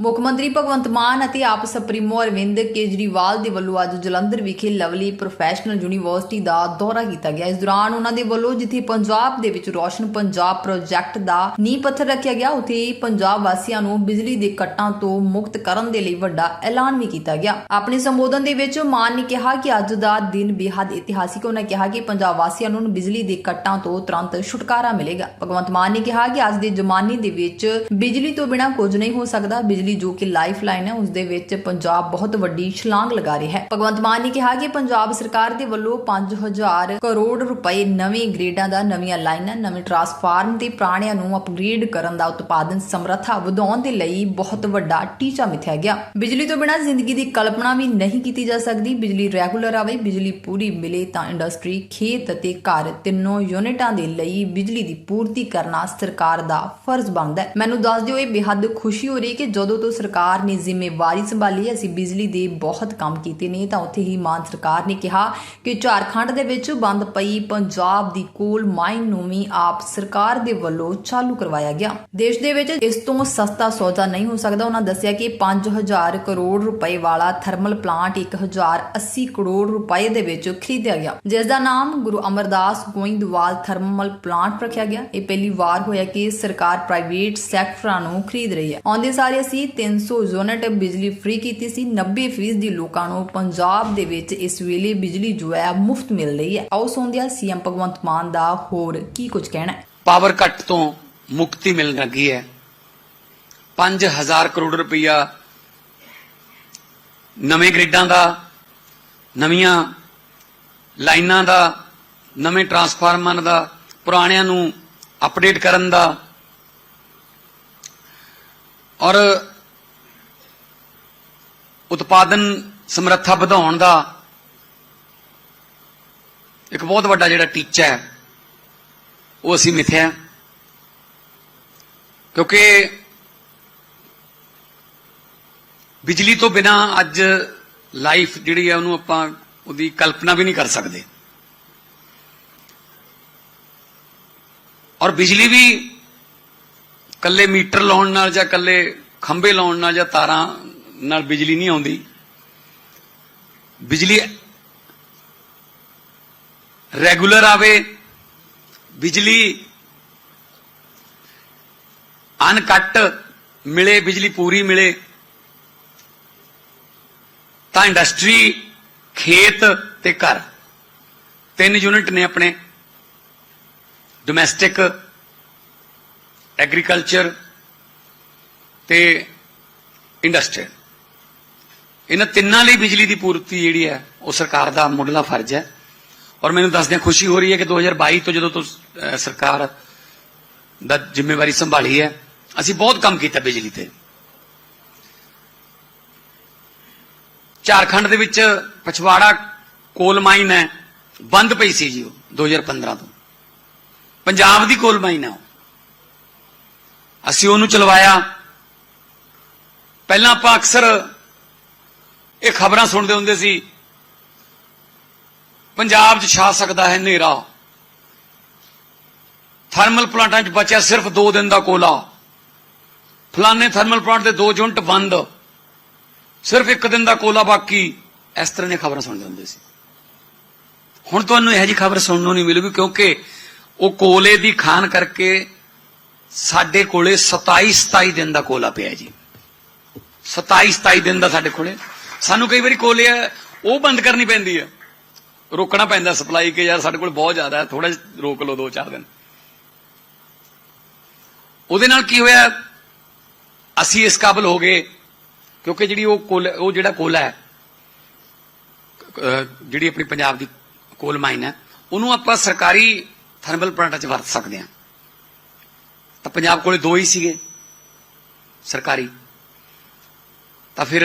ਮੁੱਖ ਮੰਤਰੀ ਭਗਵੰਤ ਮਾਨ ਅਤੇ ਆਪ ਸੁਪਰੀਮੋ ਅਰਵਿੰਦ ਕੇਜਰੀਵਾਲ ਦੇ ਵੱਲੋਂ ਅੱਜ ਜਲੰਧਰ ਵਿਖੇ ਲਵਲੀ ਪ੍ਰੋਫੈਸ਼ਨਲ ਯੂਨੀਵਰਸਿਟੀ ਦਾ ਦੌਰਾ ਕੀਤਾ ਗਿਆ। ਇਸ ਦੌਰਾਨ ਉਹਨਾਂ ਦੇ ਵੱਲੋਂ ਜਿੱਥੇ ਪੰਜਾਬ ਦੇ ਵਿੱਚ ਰੋਸ਼ਨ ਪੰਜਾਬ ਪ੍ਰੋਜੈਕਟ ਦਾ ਨੀਂਹ ਪੱਥਰ ਰੱਖਿਆ ਗਿਆ, ਉੱਥੇ ਪੰਜਾਬ ਵਾਸੀਆਂ ਨੂੰ ਬਿਜਲੀ ਦੇ ਕੱਟਾਂ ਤੋਂ ਮੁਕਤ ਕਰਨ ਦੇ ਲਈ ਵੱਡਾ ਐਲਾਨ ਵੀ ਕੀਤਾ ਗਿਆ। ਆਪਣੇ ਸੰਬੋਧਨ ਦੇ ਵਿੱਚ ਮਾਨ ਨੇ ਕਿਹਾ ਕਿ ਅੱਜ ਦਾ ਦਿਨ ਬੇहद ਇਤਿਹਾਸਿਕ ਉਹਨਾਂ ਕਿਹਾ ਕਿ ਪੰਜਾਬ ਵਾਸੀਆਂ ਨੂੰ ਬਿਜਲੀ ਦੇ ਕੱਟਾਂ ਤੋਂ ਤੁਰੰਤ ਛੁਟਕਾਰਾ ਮਿਲੇਗਾ। ਭਗਵੰਤ ਮਾਨ ਨੇ ਕਿਹਾ ਕਿ ਅੱਜ ਦੇ ਜ਼ਮਾਨੇ ਦੇ ਵਿੱਚ ਬਿਜਲੀ ਤੋਂ ਬਿਨਾਂ ਕੁਝ ਨਹੀਂ ਹੋ ਸਕਦਾ। ਬਿਜਲੀ ਜੋ ਕਿ ਲਾਈਫ ਲਾਈਨ ਹੈ, ਉਸ ਦੇ ਵਿੱਚ ਪੰਜਾਬ ਬਹੁਤ ਵੱਡੀ ਛਲਾਂਗ ਲਗਾ ਰਿਹਾ ਹੈ। ਭਗਵੰਤ ਮਾਨ ਨੇ ਕਿਹਾ ਕਿ ਪੰਜਾਬ ਸਰਕਾਰ ਦੇ ਵੱਲੋਂ 5000 ਕਰੋੜ ਰੁਪਏ ਨਵੇਂ ਗ੍ਰੇਡਾਂ ਦਾ, ਨਵੀਆਂ ਲਾਈਨਾਂ, ਨਵੇਂ ਟਰਾਂਸਫਾਰਮ ਤੇ ਪੁਰਾਣਿਆਂ ਨੂੰ ਅਪਗ੍ਰੇਡ ਕਰਨ ਦਾ ਉਤਪਾਦਨ ਸਮਰੱਥਾ ਵਧਾਉਣ ਦੇ ਲਈ ਬਹੁਤ ਵੱਡਾ ਟੀਚਾ ਮਿਥਿਆ ਗਿਆ। ਬਿਜਲੀ ਤੋਂ ਬਿਨਾਂ ਜ਼ਿੰਦਗੀ ਦੀ ਕਲਪਨਾ ਵੀ ਨਹੀਂ ਕੀਤੀ ਜਾ ਸਕਦੀ। ਬਿਜਲੀ ਰੈਗੂਲਰ ਆਵੇ, ਬਿਜਲੀ ਪੂਰੀ ਮਿਲੇ ਤਾਂ ਇੰਡਸਟਰੀ, ਖੇਤ ਅਤੇ ਘਰ ਤਿੰਨੋਂ ਯੂਨਿਟਾਂ ਦੇ ਲਈ ਬਿਜਲੀ ਦੀ ਪੂਰਤੀ ਕਰਨਾ ਸਰਕਾਰ ਦਾ ਫਰਜ਼ ਬਣਦਾ ਹੈ। ਮੈਨੂੰ ਦੱਸ ਦਿਓ, ਇਹ ਬੇਹੱਦ ਖੁਸ਼ੀ ਹੋ ਰਹੀ ਕਿ ਜਦੋਂ ਤੋਂ ਸਰਕਾਰ ਨੇ ਜ਼ਿੰਮੇਵਾਰੀ ਸੰਭਾਲੀ ਅਸੀਂ ਬਿਜਲੀ ਦੇ ਬਹੁਤ ਕੰਮ ਕੀਤੇ ਨੇ, ਤਾਂ ਉੱਥੇ ਹੀ ਮਾਨ ਸਰਕਾਰ ਨੇ ਕਿਹਾ ਕਿ ਝਾਰਖੰਡ ਦੇ ਵਿੱਚ ਬੰਦ ਪਈ ਪੰਜਾਬ ਦੀ ਕੋਲ ਮਾਈਨ ਨੂੰ ਵੀ ਆਪ ਸਰਕਾਰ ਦੇ ਵੱਲੋਂ ਚਾਲੂ ਕਰਵਾਇਆ ਗਿਆ। ਦੇਸ਼ ਦੇ ਵਿੱਚ ਇਸ ਤੋਂ ਸਸਤਾ ਸੌਦਾ ਨਹੀਂ ਹੋ ਸਕਦਾ। ਉਹਨਾਂ ਦੱਸਿਆ ਕਿ 5000 ਕਰੋੜ ਰੁਪਏ ਵਾਲਾ ਥਰਮਲ ਪਲਾਂਟ 1080 ਕਰੋੜ ਰੁਪਏ ਦੇ ਵਿੱਚ ਖਰੀਦਿਆ ਗਿਆ। ਜਿਸ ਦਾ ਨਾਮ ਗੁਰੂ ਅਮਰਦਾਸ ਗੋਇੰਦਵਾਲ ਥਰਮਲ ਪਲਾਂਟ ਰੱਖਿਆ ਗਿਆ। ਇਹ ਪਹਿਲੀ ਵਾਰ ਹੋਇਆ ਕਿ ਸਰਕਾਰ ਪ੍ਰਾਈਵੇਟ ਸੈਕਟਰਾਂ ਨੂੰ ਖਰੀਦ ਰਹੀ ਹੈ। ਆਉਂਦੇ ਸਾਰੇ ਅਸੀਂ 300 ਯੂਨਿਟ ਬਿਜਲੀ ਫ੍ਰੀ ਕੀਤੀ ਸੀ। 90% ਦੀ ਲੋਕਾਂ ਨੂੰ ਪੰਜਾਬ ਦੇ ਵਿੱਚ ਇਸ ਵੇਲੇ ਬਿਜਲੀ ਜੋ ਹੈ ਮੁਫਤ ਮਿਲ ਰਹੀ ਹੈ। ਆਓ ਸੁਣਦੇ ਹਾਂ ਸੀਐਮ ਭਗਵੰਤ ਮਾਨ ਦਾ ਹੋਰ ਕੀ ਕੁਝ ਕਹਿਣਾ ਹੈ। ਪਾਵਰ ਕੱਟ ਤੋਂ ਮੁਕਤੀ ਮਿਲਣ ਲੱਗੀ ਹੈ। 5000 ਕਰੋੜ ਰੁਪਈਆ ਨਵੇਂ ਗ੍ਰਿਡਾਂ ਦਾ, ਨਵੀਆਂ ਲਾਈਨਾਂ ਦਾ, ਨਵੇਂ ਟਰਾਂਸਫਾਰਮਰ ਦਾ, ਪੁਰਾਣਿਆਂ ਨੂੰ ਅਪਡੇਟ ਕਰਨ ਦਾ ਔਰ ਉਤਪਾਦਨ ਸਮਰੱਥਾ ਵਧਾਉਣ ਦਾ ਇੱਕ ਬਹੁਤ ਵੱਡਾ ਜਿਹੜਾ ਟੀਚਾ ਹੈ, ਉਹ ਅਸੀਂ ਮਿਥਿਆ ਕਿਉਂਕਿ ਬਿਜਲੀ ਤੋਂ ਬਿਨਾ ਅੱਜ ਲਾਈਫ ਜਿਹੜੀ ਹੈ, ਉਹਨੂੰ ਆਪਾਂ ਉਹਦੀ ਕਲਪਨਾ ਵੀ ਨਹੀਂ ਕਰ ਸਕਦੇ। ਔਰ ਬਿਜਲੀ ਵੀ ਕੱਲੇ ਮੀਟਰ ਲਾਉਣ ਨਾਲ ਜਾਂ ਕੱਲੇ ਖੰਭੇ ਲਾਉਣ ਨਾਲ ਜਾਂ ਤਾਰਾਂ ਨਾਲ ਬਿਜਲੀ ਨਹੀਂ ਆਉਂਦੀ। ਬਿਜਲੀ ਰੈਗੂਲਰ ਆਵੇ, ਬਿਜਲੀ ਅਨਕੱਟ ਮਿਲੇ, ਬਿਜਲੀ ਪੂਰੀ ਮਿਲੇ, ਤਾਂ ਇੰਡਸਟਰੀ, ਖੇਤ ਤੇ ਘਰ, ਤਿੰਨ ਯੂਨਿਟ ਨੇ ਆਪਣੇ। ਡੋਮੈਸਟਿਕ ਐਗਰੀਕਲਚਰ ਤੇ ਇੰਡਸਟਰੀ ਇਹਨਾਂ ਤਿੰਨਾਂ ਲਈ ਬਿਜਲੀ ਦੀ ਪੂਰਤੀ ਜਿਹੜੀ ਹੈ, ਉਹ ਸਰਕਾਰ ਦਾ ਮੁੱਢਲਾ ਫਰਜ਼ ਹੈ। ਔਰ ਮੈਨੂੰ ਦੱਸਦਿਆਂ ਖੁਸ਼ੀ ਹੋ ਰਹੀ ਹੈ ਕਿ 2022 ਤੋਂ ਜਦੋਂ ਤੋਂ ਸਰਕਾਰ ਦਾ ਜ਼ਿੰਮੇਵਾਰੀ ਸੰਭਾਲੀ ਹੈ, ਅਸੀਂ ਬਹੁਤ ਕੰਮ ਕੀਤਾ ਬਿਜਲੀ ਤੇ। ਝਾਰਖੰਡ ਦੇ ਵਿੱਚ ਪਛਵਾੜਾ ਕੋਲ ਮਾਈਨ ਹੈ, ਬੰਦ ਪਈ ਸੀ ਜੀ ਉਹ 2015 ਤੋਂ। ਪੰਜਾਬ ਦੀ ਕੋਲ ਮਾਈਨ ਹੈ ਉਹ। ਅਸੀਂ ਉਹਨੂੰ ਚਲਵਾਇਆ। ਪਹਿਲਾਂ ਆਪਾਂ ਅਕਸਰ ਇਹ ਖਬਰਾਂ ਸੁਣਦੇ ਹੁੰਦੇ ਸੀ। ਪੰਜਾਬ 'ਚ ਛਾ ਸਕਦਾ ਹੈ ਹਨੇਰਾ। ਥਰਮਲ ਪਲਾਂਟਾਂ 'ਚ ਬਚਿਆ ਸਿਰਫ 2 ਦਿਨ ਦਾ ਕੋਲਾ। ਫਲਾਣੇ ਥਰਮਲ ਪਲਾਂਟ ਦੇ ਦੋ ਯੂਨਿਟ ਬੰਦ। ਸਿਰਫ ਇੱਕ ਦਿਨ ਦਾ ਕੋਲਾ ਬਾਕੀ। ਇਸ ਤਰ੍ਹਾਂ ਦੀਆਂ ਖਬਰਾਂ ਸੁਣਦੇ ਹੁੰਦੇ ਸੀ। ਹੁਣ ਤੁਹਾਨੂੰ ਇਹੋ ਜਿਹੀ ਖਬਰ ਸੁਣਨ ਨੂੰ ਨਹੀਂ ਮਿਲੂਗੀ ਕਿਉਂਕਿ ਉਹ ਕੋਲੇ ਦੀ ਖਾਨ ਕਰਕੇ ਸਾਡੇ ਕੋਲੇ 27 27 ਦਿਨ ਦਾ ਕੋਲਾ ਪਿਆ ਜੀ। 27 27 ਦਿਨ ਦਾ ਸਾਡੇ ਕੋਲੇ। ਸਾਨੂੰ ਕਈ ਵਾਰੀ ਕੋਲੇ ਆ ਉਹ ਬੰਦ ਕਰਨੀ ਪੈਂਦੀ ਹੈ। ਰੋਕਣਾ ਪੈਂਦਾ ਸਪਲਾਈ ਕਿ ਯਾਰ ਸਾਡੇ ਕੋਲ ਬਹੁਤ ਜ਼ਿਆਦਾ ਹੈ ਥੋੜਾ ਰੋਕ ਲਓ 2-4 ਦਿਨ। ਉਹਦੇ ਨਾਲ ਕੀ ਹੋਇਆ? ਅਸੀਂ ਇਸ ਕਾਬਲ ਹੋ ਗਏ, ਕਿਉਂਕਿ ਜਿਹੜੀ ਉਹ ਕੋਲ, ਉਹ ਜਿਹੜਾ ਕੋਲਾ ਹੈ ਜਿਹੜੀ ਆਪਣੀ ਪੰਜਾਬ ਦੀ ਕੋਲ ਮਾਈਨ ਹੈ, ਉਹਨੂੰ ਆਪਾਂ ਸਰਕਾਰੀ ਥਰਮਲ ਪਲਾਂਟਾਂ 'ਚ ਵਰਤ ਸਕਦੇ ਹਾਂ। ਤਾਂ ਪੰਜਾਬ ਕੋਲੇ ਦੋ ਹੀ ਸੀਗੇ, ਸਰਕਾਰੀ। ਤਾਂ ਫਿਰ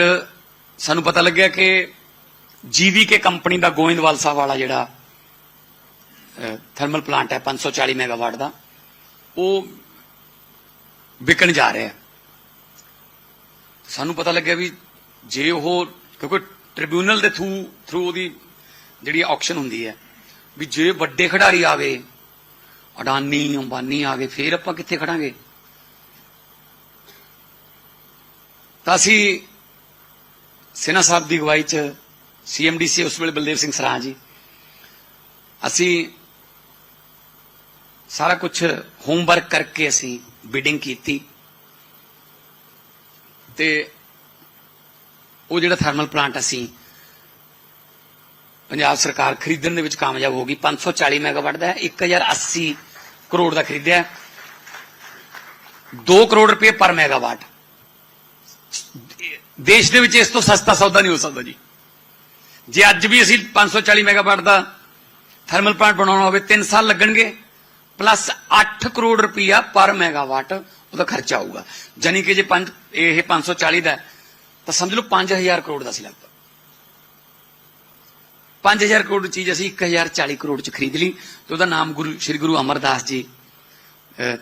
ਸਾਨੂੰ ਪਤਾ ਲੱਗਿਆ ਕਿ ਜੀਵੀਕੇ ਕੰਪਨੀ ਦਾ ਗੋਇੰਦਵਾਲ ਸਾਹਿਬ ਵਾਲਾ ਜਿਹੜਾ ਥਰਮਲ ਪਲਾਂਟ ਹੈ 540 ਮੈਗਾਵਾਟ ਦਾ, ਉਹ ਵਿਕਣ ਜਾ ਰਿਹਾ ਸਾਨੂੰ ਪਤਾ ਲੱਗਿਆ ਵੀ ਜੇ ਉਹ, ਕਿਉਂਕਿ ਟ੍ਰਿਬਿਊਨਲ ਦੇ ਥਰੂ ਥਰੂ ਉਹਦੀ ਜਿਹੜੀ ਆਕਸ਼ਨ ਹੁੰਦੀ ਹੈ, ਵੀ ਜੇ ਵੱਡੇ ਖਿਡਾਰੀ ਆਵੇ, ਅਡਾਨੀ, ਅੰਬਾਨੀ ਆਵੇ ਗਏ ਫੇਰ ਆਪਾਂ ਕਿੱਥੇ ਖੜਾਂਗੇ? ਤਾਂ ਅਸੀਂ ਸੈਨਾ ਸਾਹਿਬ ਦੀ ਅਗਵਾਈ ਚ ਸੀਐਮਡੀਸੀ ਉਸ ਵੇਲੇ ਬਲਦੇਵ ਸਿੰਘ ਸਰਾਂ ਜੀ। ਅਸੀਂ ਸਾਰਾ ਕੁਝ ਹੋਮਵਰਕ ਕਰਕੇ ਅਸੀਂ ਬਿਡਿੰਗ ਕੀਤੀ। ਤੇ ਉਹ ਜਿਹੜਾ ਥਰਮਲ ਪਲਾਂਟ ਅਸੀਂ ਪੰਜਾਬ ਸਰਕਾਰ ਖਰੀਦਣ ਦੇ ਵਿੱਚ ਕਾਮਯਾਬ ਹੋ ਗਈ। 540 ਮੈਗਾਵਾਟ ਦਾ ਹੈ 1080 ਕਰੋੜ ਦਾ ਖਰੀਦਿਆ। 2 ਕਰੋੜ ਰੁਪਏ ਪਰ ਮੈਗਾਵਾਟ ਦੇਸ਼ ਦੇ ਵਿੱਚ ਇਸ ਤੋਂ ਸਸਤਾ ਸੌਦਾ ਨਹੀਂ ਹੋ ਸਕਦਾ ਜੀ। ਜੇ ਅੱਜ ਵੀ ਅਸੀਂ 540 ਮੈਗਾਵਾਟ ਦਾ ਥਰਮਲ ਪਲਾਂਟ ਬਣਾਉਣਾ ਹੋਵੇ 3 ਸਾਲ ਲੱਗਣਗੇ, ਪਲੱਸ 8 ਕਰੋੜ ਰੁਪਇਆ ਪਰ ਮੈਗਾਵਾਟ ਉਹਦਾ ਖਰਚਾ ਆਊਗਾ। ਜਾਨੀ ਕਿ ਜੇ 5 ਇਹ 540 ਦਾ ਤਾਂ ਸਮਝ ਲਓ 5000 ਕਰੋੜ ਦਾ ਸੀ ਲਗਭਗ 5000 ਕਰੋੜ ਦੀ ਚੀਜ਼ ਅਸੀਂ 1040 ਕਰੋੜ ਚ ਖਰੀਦ ਲਈ ਤੇ ਉਹਦਾ ਨਾਮ ਗੁਰੂ, ਸ੍ਰੀ ਗੁਰੂ ਅਮਰਦਾਸ ਜੀ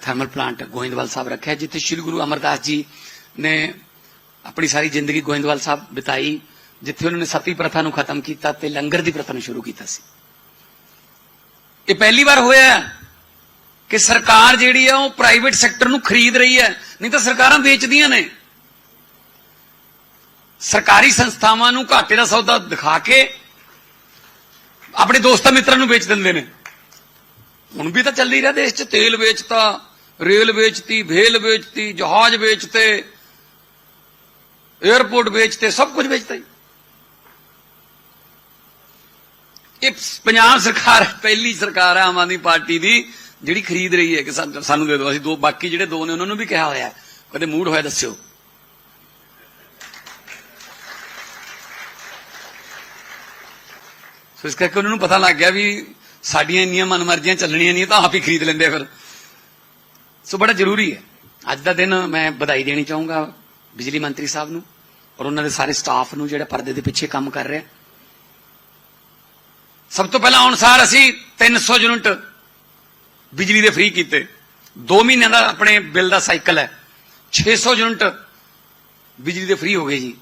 ਥਰਮਲ ਪਲਾਂਟ ਗੋਇੰਦਵਾਲ ਸਾਹਿਬ ਰੱਖਿਆ, ਜਿੱਥੇ ਸ੍ਰੀ ਗੁਰੂ ਅਮਰਦਾਸ ਜੀ ਨੇ ਆਪਣੀ ਸਾਰੀ ਜ਼ਿੰਦਗੀ ਗੋਇੰਦਵਾਲ ਸਾਹਿਬ ਬਿਤਾਈ, ਜਿੱਥੇ ਉਹਨਾਂ ਨੇ ਸਤੀ ਪ੍ਰਥਾ ਨੂੰ ਖਤਮ ਕੀਤਾ ਤੇ ਲੰਗਰ ਦੀ ਪ੍ਰਥਾ ਨੂੰ ਸ਼ੁਰੂ ਕੀਤਾ ਸੀ। ਇਹ ਪਹਿਲੀ ਵਾਰ ਹੋਇਆ ਕਿ ਸਰਕਾਰ ਜਿਹੜੀ ਆ ਉਹ ਪ੍ਰਾਈਵੇਟ ਸੈਕਟਰ ਨੂੰ ਖਰੀਦ ਰਹੀ ਹੈ। ਨਹੀਂ ਤਾਂ ਸਰਕਾਰਾਂ ਵੇਚਦੀਆਂ ਨੇ। ਸਰਕਾਰੀ ਸੰਸਥਾਵਾਂ ਨੂੰ ਘਾਟੇ ਦਾ ਸੌਦਾ ਦਿਖਾ ਕੇ ਆਪਣੇ ਦੋਸਤਾਂ ਮਿੱਤਰਾਂ ਨੂੰ ਵੇਚ ਦਿੰਦੇ ਨੇ। ਹੁਣ ਵੀ ਤਾਂ ਚੱਲਦੀ ਰਿਹਾ ਦੇਸ਼ 'ਚ। ਤੇਲ ਵੇਚਤਾ, ਰੇਲ ਵੇਚਤੀ ਭੇਲ ਵੇਚਤੀ, ਜਹਾਜ਼ ਵੇਚਤੇ। 에어ਪੋਰਟ ਵੇਚਤੇ, ਸਭ ਕੁਝ ਵੇਚਤਾ ਜੀ। ਇਹ ਪੰਜਾਬ ਸਰਕਾਰ, ਪਹਿਲੀ ਸਰਕਾਰ ਹੈ ਆਮ ਆਦਮੀ ਪਾਰਟੀ ਦੀ, ਜਿਹੜੀ ਖਰੀਦ ਰਹੀ ਹੈ ਕਿ ਸਾਨੂੰ ਦੇ ਦਿਓ, ਅਸੀਂ ਦੋ, ਬਾਕੀ ਜਿਹੜੇ ਦੋ ਨੇ, ਉਹਨਾਂ ਨੂੰ ਵੀ ਕਿਹਾ ਹੋਇਆ ਕਦੇ ਮੂਡ ਹੋਇਆ ਦੱਸਿਓ। ਸੋ ਇਸ ਕਰਕੇ ਉਹਨਾਂ ਨੂੰ ਪਤਾ ਲੱਗ ਗਿਆ ਵੀ ਸਾਡੀਆਂ ਇੰਨੀਆਂ ਮਨਮਰਜ਼ੀਆਂ ਚੱਲਣੀਆਂ ਨਹੀਂ, ਤਾਂ ਆਪ ਹੀ ਖਰੀਦ ਲੈਂਦੇ ਫਿਰ। ਸੋ ਬੜਾ ਜ਼ਰੂਰੀ ਹੈ। ਅੱਜ ਦਾ ਦਿਨ ਮੈਂ ਵਧਾਈ ਦੇਣੀ ਚਾਹੂੰਗਾ। ਬਿਜਲੀ ਮੰਤਰੀ ਸਾਹਿਬ ਨੂੰ ਔਰ ਉਹਨਾਂ ਦੇ ਸਾਰੇ ਸਟਾਫ ਨੂੰ ਜਿਹੜਾ ਪਰਦੇ ਦੇ ਪਿੱਛੇ ਕੰਮ ਕਰ ਰਿਹਾ। ਸਭ ਤੋਂ ਪਹਿਲਾਂ ਅਨੁਸਾਰ ਅਸੀਂ 300 ਯੂਨਿਟ ਬਿਜਲੀ ਦੇ ਫ੍ਰੀ ਕੀਤੇ। 2 ਮਹੀਨਿਆਂ ਦਾ ਆਪਣੇ ਬਿੱਲ ਦਾ ਸਾਈਕਲ ਹੈ। 600 ਯੂਨਿਟ ਬਿਜਲੀ ਦੇ ਫ੍ਰੀ ਹੋ ਗਏ ਜੀ।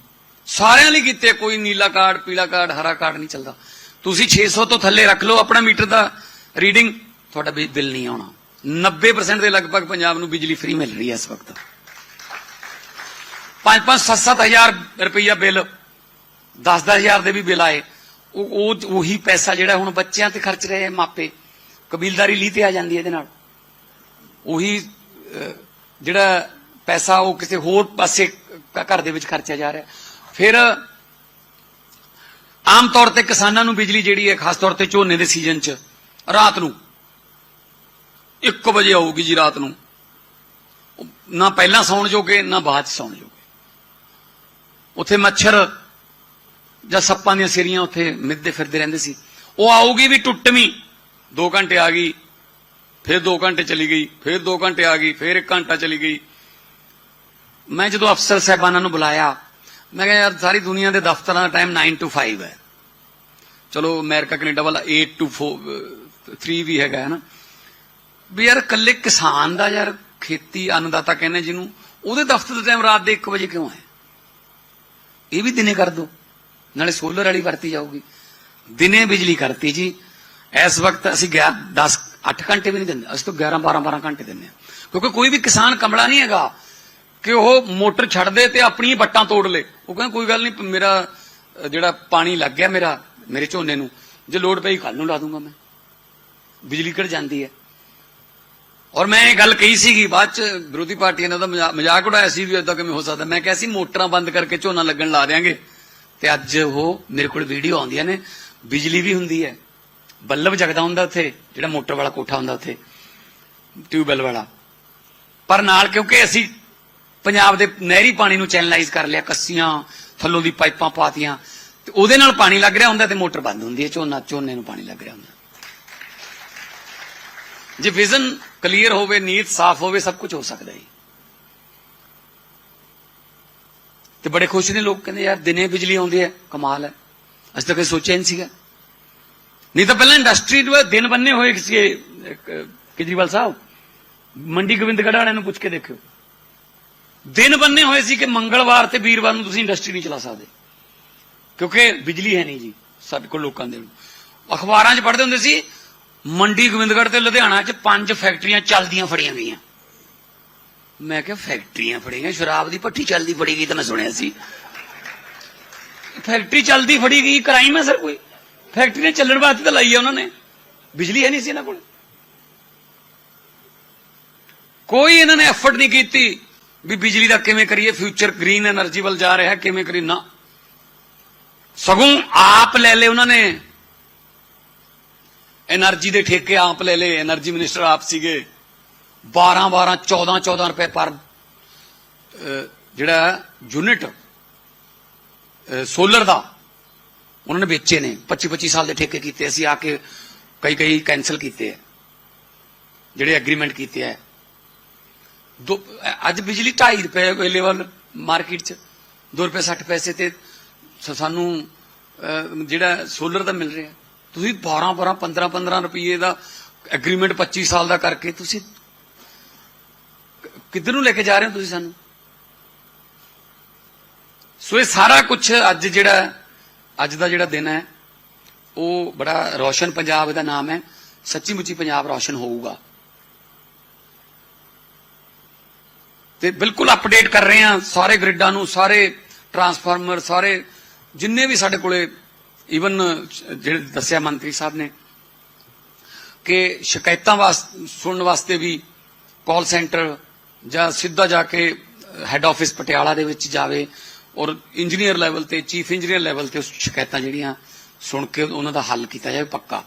ਸਾਰਿਆਂ ਲਈ ਕੀਤੇ, ਕੋਈ ਨੀਲਾ ਕਾਰਡ, ਪੀਲਾ ਕਾਰਡ, ਹਰਾ ਕਾਰਡ ਨਹੀਂ ਚੱਲਦਾ। ਤੁਸੀਂ 600 ਤੋਂ ਥੱਲੇ ਰੱਖ ਲਓ ਆਪਣਾ ਮੀਟਰ ਦਾ ਰੀਡਿੰਗ, ਤੁਹਾਡਾ ਬਿੱਲ ਨਹੀਂ ਆਉਣਾ। 90% ਦੇ ਲਗਭਗ ਪੰਜਾਬ ਨੂੰ ਬਿਜਲੀ ਫ੍ਰੀ ਮਿਲ ਰਹੀ ਹੈ ਇਸ ਵਕਤ। 5-5 7-7000 ਰੁਪਈਆ ਬਿੱਲ 10-10000 ਦੇ ਵੀ ਬਿੱਲ ਆਏ। ਉਹ ਉਹ ਉਹੀ ਪੈਸਾ ਜਿਹੜਾ ਹੁਣ ਬੱਚਿਆਂ ਤੇ ਖਰਚ ਰਹੇ ਮਾਪੇ, ਕਬੀਲਦਾਰੀ ਲਈ ਤੇ ਆ ਜਾਂਦੀ ਇਹਦੇ ਨਾਲ। ਉਹੀ ਜਿਹੜਾ ਪੈਸਾ ਉਹ ਕਿਸੇ ਹੋਰ ਪਾਸੇ ਘਰ ਦੇ ਵਿੱਚ ਖਰਚਿਆ ਜਾ ਰਿਹਾ। ਫਿਰ ਆਮ ਤੌਰ ਤੇ ਕਿਸਾਨਾਂ ਨੂੰ ਬਿਜਲੀ ਜਿਹੜੀ ਹੈ, ਖਾਸ ਤੌਰ ਤੇ ਝੋਨੇ ਦੇ ਸੀਜ਼ਨ 'ਚ, ਰਾਤ ਨੂੰ 1 ਵਜੇ ਆਊਗੀ ਜੀ ਰਾਤ ਨੂੰ। ਨਾ ਪਹਿਲਾਂ ਸੌਣ ਜੋਗੇ ਨਾ ਬਾਅਦ 'ਚ ਸੌਣ ਜੋਗੇ ਉੱਥੇ ਮੱਛਰ ਜਾਂ ਸੱਪਾਂ ਦੀਆਂ ਸਿਰੀਆਂ ਉੱਥੇ ਮਿੱਧਦੇ ਫਿਰਦੇ ਰਹਿੰਦੇ ਸੀ। ਉਹ ਆਊਗੀ ਵੀ ਟੁੱਟਵੀਂ। 2 ਘੰਟੇ ਆ ਗਈ, ਫਿਰ 2 ਘੰਟੇ ਚਲੀ ਗਈ, ਫਿਰ 2 ਘੰਟੇ ਆ ਗਈ, ਫਿਰ 1 ਘੰਟਾ ਚਲੀ ਗਈ। ਮੈਂ ਜਦੋਂ ਅਫਸਰ ਸਾਹਿਬਾਨਾਂ ਨੂੰ ਬੁਲਾਇਆ, ਮੈਂ ਕਿਹਾ, ਯਾਰ, ਸਾਰੀ ਦੁਨੀਆ ਦੇ ਦਫ਼ਤਰਾਂ ਦਾ ਟਾਈਮ 9 ਟੂ 5 ਹੈ। ਚਲੋ, ਅਮਰੀਕਾ, ਕੈਨੇਡਾ ਵਾਲਾ 8 ਟੂ 4 3 ਵੀ ਹੈਗਾ ਹੈ ਨਾ ਵੀ ਯਾਰ ਕੱਲੇ ਕਿਸਾਨ ਦਾ ਯਾਰ ਖੇਤੀ, ਅੰਨਦਾਤਾ ਕਹਿੰਦੇ ਜਿਹਨੂੰ, ਉਹਦੇ ਦਫ਼ਤਰ ਦਾ ਟਾਈਮ ਰਾਤ ਦੇ 1 ਵਜੇ ਕਿਉਂ ਹੈ? ਇਹ ਵੀ ਦਿਨੇ ਕਰ ਦੋ। ਨਾਲੇ ਸੋਲਰ ਵਾਲੀ ਵਰਤੀ ਜਾਊਗੀ। ਦਿਨੇ ਬਿਜਲੀ ਕਰਤੀ ਜੀ। ਇਸ ਵਕਤ ਅਸੀਂ ਗਿਆ 10 8 ਘੰਟੇ ਵੀ ਨਹੀਂ ਦਿੰਦੇ। ਅਸੀਂ ਤਾਂ 11 12 12 ਘੰਟੇ ਦਿੰਦੇ ਹਾਂ। ਕਿਉਂਕਿ ਕੋਈ ਵੀ ਕਿਸਾਨ ਕਮਲਾ ਨਹੀਂ ਹੈਗਾ ਕਿ ਉਹ ਮੋਟਰ ਛੱਡ ਦੇ ਤੇ ਆਪਣੀ ਬੱਟਾਂ ਤੋੜ ਲੇ। ਉਹ ਕਹਿੰਦਾ, ਕੋਈ ਗੱਲ ਨਹੀਂ ਮੇਰਾ ਜਿਹੜਾ ਪਾਣੀ ਲੱਗ ਗਿਆ ਮੇਰਾ, ਮੇਰੇ ਝੋਨੇ ਨੂੰ, ਜੇ ਲੋਡ ਪਈ ਕੱਲ ਨੂੰ ਲਾ ਦੂੰਗਾ ਮੈਂ। ਬਿਜਲੀ ਕਿਹੜ ਜਾਂਦੀ ਹੈ? ਔਰ ਮੈਂ ਇਹ ਗੱਲ ਕਹੀ ਸੀਗੀ, ਬਾਅਦ ਚ ਵਿਰੋਧੀ ਪਾਰਟੀਆਂ ਨੇ ਉਹਦਾ ਮਜ਼ਾਕ ਉਡਾਇਆ ਸੀ ਵੀ ਇਦਾਂ ਕਿਵੇਂ ਹੋ ਸਕਦਾ। ਮੈਂ ਕਿਹਾ ਸੀ ਮੋਟਰਾਂ ਬੰਦ ਕਰਕੇ ਝੋਨਾ ਲੱਗਣ ਲਾ ਦਿਆਂਗੇ। ਤੇ ਅੱਜ ਉਹ ਮੇਰੇ ਕੋਲ ਵੀਡੀਓ ਆਉਂਦੀਆਂ ਨੇ, ਬਿਜਲੀ ਵੀ ਹੁੰਦੀ ਹੈ, ਬੱਲਬ ਜਗਦਾ ਹੁੰਦਾ ਉੱਥੇ, ਜਿਹੜਾ ਮੋਟਰ ਵਾਲਾ ਕੋਠਾ ਹੁੰਦਾ ਉੱਥੇ, ਟਿਊਬਵੈਲ ਵਾਲਾ। ਪਰ ਨਾਲ ਕਿਉਂਕਿ ਅਸੀਂ ਪੰਜਾਬ ਦੇ ਨਹਿਰੀ ਪਾਣੀ ਨੂੰ ਚੈਨਲਾਈਜ਼ ਕਰ ਲਿਆ, ਕੱਸੀਆਂ, ਥੱਲੋਂ ਦੀ ਪਾਈਪਾਂ ਪਾਤੀਆਂ ਤੇ ਉਹਦੇ ਨਾਲ ਪਾਣੀ ਲੱਗ ਰਿਹਾ ਹੁੰਦਾ ਤੇ ਮੋਟਰ ਬੰਦ ਹੁੰਦੀ ਹੈ, ਝੋਨਾ, ਝੋਨੇ ਨੂੰ ਪਾਣੀ ਲੱਗ ਰਿਹਾ ਹੁੰਦਾ। ਜੇ ਵਿਜ਼ਨ ਕਲੀਅਰ ਹੋਵੇ ਨੀਤ ਸਾਫ਼ ਹੋਵੇ, ਸਭ ਕੁਝ ਹੋ ਸਕਦਾ ਹੈ। ਤੇ ਬੜੇ ਖੁਸ਼ ਨੇ ਲੋਕ, ਕਹਿੰਦੇ ਯਾਰ ਦਿਨੇ ਬਿਜਲੀ ਆਉਂਦੀ ਹੈ, ਕਮਾਲ ਹੈ। ਅਸੀਂ ਤਾਂ ਕਦੇ ਸੋਚਿਆ ਹੀ ਨਹੀਂ ਸੀਗਾ। ਨਹੀਂ ਤਾਂ ਪਹਿਲਾਂ ਇੰਡਸਟਰੀ ਦੇ ਦਿਨ ਬੰਨੇ ਹੋਏ ਸੀ ਕੇਜਰੀਵਾਲ ਸਾਹਿਬ। ਮੰਡੀ ਗੋਬਿੰਦਗੜ੍ਹ ਵਾਲਿਆਂ ਨੂੰ ਪੁੱਛ ਕੇ ਦੇਖਿਓ। ਦਿਨ ਬੰਨੇ ਹੋਏ ਸੀ ਕਿ ਮੰਗਲਵਾਰ ਤੇ ਵੀਰਵਾਰ ਨੂੰ ਤੁਸੀਂ ਇੰਡਸਟਰੀ ਨਹੀਂ ਚਲਾ ਸਕਦੇ। ਕਿਉਂਕਿ ਬਿਜਲੀ ਹੈ ਨਹੀਂ ਜੀ, ਸਾਡੇ ਕੋਲ ਲੋਕਾਂ ਦੇ। ਅਖਬਾਰਾਂ 'ਚ ਪੜ੍ਹਦੇ ਹੁੰਦੇ ਸੀ ਮੰਡੀ ਗੋਬਿੰਦਗੜ੍ਹ ਤੇ ਲੁਧਿਆਣਾ 'ਚ ਪੰਜ ਫੈਕਟਰੀਆਂ ਚੱਲਦੀਆਂ ਫੜੀਆਂ ਗਈਆਂ। ਮੈਂ ਕਿਹਾ, ਫੈਕਟਰੀਆਂ ਫੜੀਆਂ, ਸ਼ਰਾਬ ਦੀ ਪੱਠੀ ਚੱਲਦੀ ਫੜੀ ਗਈ ਤਾਂ ਮੈਂ ਸੁਣਿਆ ਸੀ। ਫੈਕਟਰੀ ਚੱਲਦੀ ਫੜੀ ਗਈ ਕ੍ਰਾਈਮ ਹੈ ਸਰ ਕੋਈ। ਫੈਕਟਰੀ ਨੇ ਚੱਲਣ ਵਾਸਤੇ ਤਾਂ ਲਾਈ ਹੈ ਉਹਨਾਂ ਨੇ। ਬਿਜਲੀ ਹੈ ਨਹੀਂ ਸੀ ਇਹਨਾਂ ਕੋਲ। ਕੋਈ ਇਹਨਾਂ ਨੇ ਐਫਰਟ ਨਹੀਂ ਕੀਤੀ ਵੀ ਬਿਜਲੀ ਦਾ ਕਿਵੇਂ ਕਰੀਏ ਫਿਊਚਰ ਗ੍ਰੀਨ એનર્ਜੀ ਵੱਲ ਜਾ ਰਿਹਾ, ਕਿਵੇਂ ਕਰੀ ਨਾ। ਸਗੋਂ ਆਪ ਲੈ ਲੈ ਉਹਨਾਂ ਨੇ। ਐਨਰਜੀ ਦੇ ਠੇਕੇ ਆਪ ਲੈ ਲਏ ਐਨਰਜੀ ਮਿਨਿਸਟਰ ਆਪ ਸੀਗੇ। 12 12 14 14 ਰੁਪਏ ਪਰ ਜਿਹੜਾ ਯੂਨਿਟ ਸੋਲਰ ਦਾ, ਉਹਨਾਂ ਨੇ ਵੇਚੇ ਨੇ। 25 25 ਸਾਲ ਦੇ ਠੇਕੇ ਕੀਤੇ, ਅਸੀਂ ਆ ਕੇ ਕਈ ਕਈ ਕੈਨਸਲ ਕੀਤੇ ਹੈ। ਜਿਹੜੇ ਐਗਰੀਮੈਂਟ ਕੀਤੇ ਹੈ। ਦੋ, ਅੱਜ ਬਿਜਲੀ 2.5 ਰੁਪਏ ਅਵੇਲੇਬਲ ਮਾਰਕੀਟ 'ਚ। 2 ਰੁਪਏ 60 ਪੈਸੇ ਤੇ ਸਾਨੂੰ ਜਿਹੜਾ ਸੋਲਰ ਦਾ ਮਿਲ ਰਿਹਾ। ਤੁਸੀਂ 12 12 15 15 ਰੁਪਏ ਦਾ ਐਗਰੀਮੈਂਟ 25 ਸਾਲ ਦਾ ਕਰਕੇ ਤੁਸੀਂ ਕਿੱਧਰ ਨੂੰ ਲੈ ਕੇ ਜਾ ਰਹੇ ਹੋ ਤੁਸੀਂ ਸਾਨੂੰ? ਸੋ ਇਹ ਸਾਰਾ ਕੁਝ ਅੱਜ ਜਿਹੜਾ ਅੱਜ ਦਾ ਜਿਹੜਾ ਦਿਨ ਹੈ, ਉਹ ਬੜਾ ਰੋਸ਼ਨ ਪੰਜਾਬ ਦਾ ਨਾਮ ਹੈ। ਸੱਚੀ ਮੁੱਚੀ ਪੰਜਾਬ ਰੋਸ਼ਨ ਹੋਊਗਾ। ਤੇ ਬਿਲਕੁਲ ਅਪਡੇਟ ਕਰ ਰਹੇ ਹਾਂ ਸਾਰੇ ਗ੍ਰਿਡਾਂ ਨੂੰ, ਸਾਰੇ ਟਰਾਂਸਫਾਰਮਰ ਸਾਰੇ ਜਿੰਨੇ ਵੀ ਸਾਡੇ ਕੋਲੇ ਈਵਨ uh, ਜਿਹੜੇ ਦੱਸਿਆ ਮੰਤਰੀ ਸਾਹਿਬ ਨੇ ਕਿ ਸ਼ਿਕਾਇਤਾਂ ਵਾਸਤੇ ਸੁਣਨ ਵਾਸਤੇ ਵੀ ਕਾਲ ਸੈਂਟਰ ਜਾਂ ਸਿੱਧਾ ਜਾ ਕੇ ਹੈੱਡ ਆਫਿਸ ਪਟਿਆਲਾ ਦੇ ਵਿੱਚ ਜਾਵੇ ਔਰ ਇੰਜੀਨੀਅਰ ਲੈਵਲ ਤੇ ਚੀਫ ਇੰਜੀਨੀਅਰ ਲੈਵਲ ਤੇ ਉਸ ਸ਼ਿਕਾਇਤਾਂ ਜਿਹੜੀਆਂ ਸੁਣ ਕੇ ਉਹਨਾਂ ਦਾ ਹੱਲ ਕੀਤਾ ਜਾਵੇ ਪੱਕਾ।